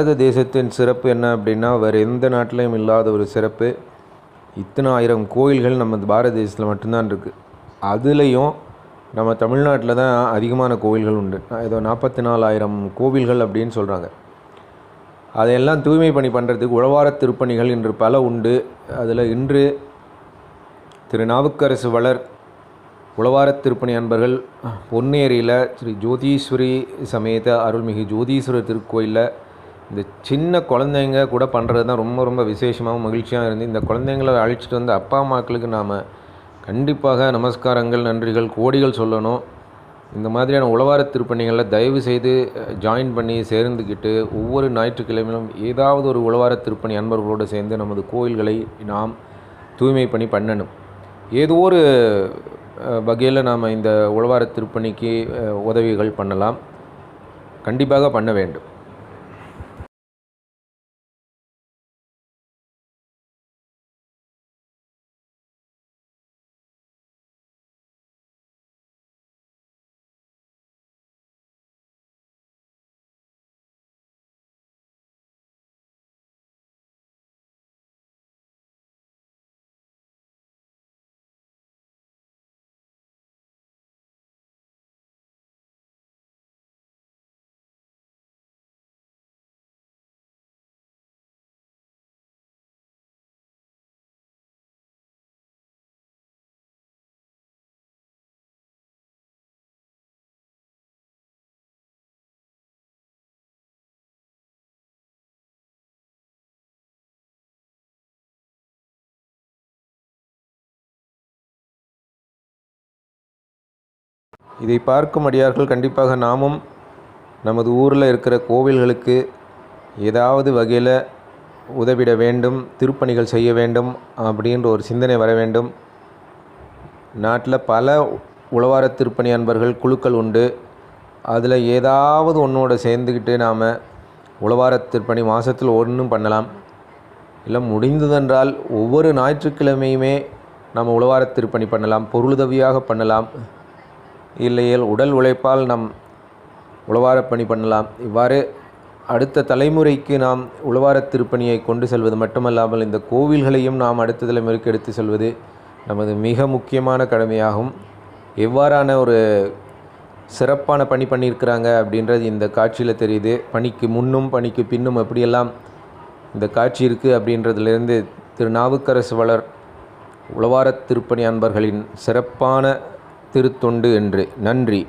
பாரத தேசத்தின் சிறப்பு என்ன அப்படின்னா வேறு எந்த நாட்டிலையும் இல்லாத ஒரு சிறப்பு. இத்தனை ஆயிரம் கோயில்கள் நம்ம பாரத தேசத்தில் மட்டும்தான் இருக்குது அதுலேயும் நம்ம தமிழ்நாட்டில் தான் அதிகமான கோவில்கள் உண்டு. ஏதோ நாற்பத்தி நாலாயிரம் கோவில்கள் அப்படின்னு சொல்கிறாங்க அதையெல்லாம் தூய்மை பணி பண்ணுறதுக்கு உழவார திருப்பணிகள் இன்று பல உண்டு. அதில் இன்று திரு நாவுக்கரசு வளர் உழவார திருப்பணி அன்பர்கள் பொன்னேரியில் ஸ்ரீ ஜோதீஸ்வரி சமேத அருள்மிகு ஜோதீஸ்வரர் திருக்கோயிலில் இந்த சின்ன குழந்தைங்க கூட பண்ணுறது தான் ரொம்ப ரொம்ப விசேஷமாகவும் மகிழ்ச்சியாக இருந்து இந்த குழந்தைங்களை அழைச்சிட்டு வந்து அப்பா அம்மாக்களுக்கு நாம் கண்டிப்பாக நமஸ்காரங்கள் நன்றிகள் கோடிகள் சொல்லணும். இந்த மாதிரியான உழவார திருப்பணிகளில் தயவு செய்து ஜாயின் பண்ணி சேர்ந்துக்கிட்டு ஒவ்வொரு ஞாயிற்றுக்கிழமையிலும் ஏதாவது ஒரு உழவார திருப்பணி அன்பர்களோடு சேர்ந்து நமது கோயில்களை நாம் தூய்மை பண்ணி பண்ணணும். ஏதோ ஒரு வகையில் நாம் இந்த உழவார திருப்பணிக்கு உதவிகள் பண்ணலாம். கண்டிப்பாக பண்ண வேண்டும். இதை பார்க்கும் அடியார்கள் கண்டிப்பாக நாமும் நமது ஊரில் இருக்கிற கோவில்களுக்கு ஏதாவது வகையில் உதவிட வேண்டும் திருப்பணிகள் செய்ய வேண்டும் அப்படின்ற ஒரு சிந்தனை வர வேண்டும். நாட்டில் பல உழவார திருப்பணி அன்பர்கள் குழுக்கள் உண்டு. அதில் ஏதாவது ஒன்றோட சேர்ந்துக்கிட்டு நாம் உழவார திருப்பணி மாதத்தில் ஒன்றும் பண்ணலாம். இல்லை முடிந்ததென்றால் ஒவ்வொரு ஞாயிற்றுக்கிழமையுமே நம்ம உழவார திருப்பணி பண்ணலாம் பொருளுதவியாக பண்ணலாம். இல்லையேல் உடல் உழைப்பால் நாம் உழவார பணி பண்ணலாம். இவ்வாறு அடுத்த தலைமுறைக்கு நாம் உழவார திருப்பணியை கொண்டு செல்வது மட்டுமல்லாமல் இந்த கோவில்களையும் நாம் அடுத்த தலைமுறைக்கு எடுத்து செல்வது நமது மிக முக்கியமான கடமையாகும். எவ்வாறான ஒரு சிறப்பான பணி பண்ணியிருக்கிறாங்க அப்படின்றது இந்த காட்சியில் தெரியுது. பணிக்கு முன்னும் பணிக்கு பின்னும் எப்படியெல்லாம் இந்த காட்சி இருக்குது அப்படின்றதுலேருந்து திரு நாவுக்கரசு வளர் உழவாரத் திருப்பணி அன்பர்களின் சிறப்பான திருத்தொண்டு என்று. நன்றி.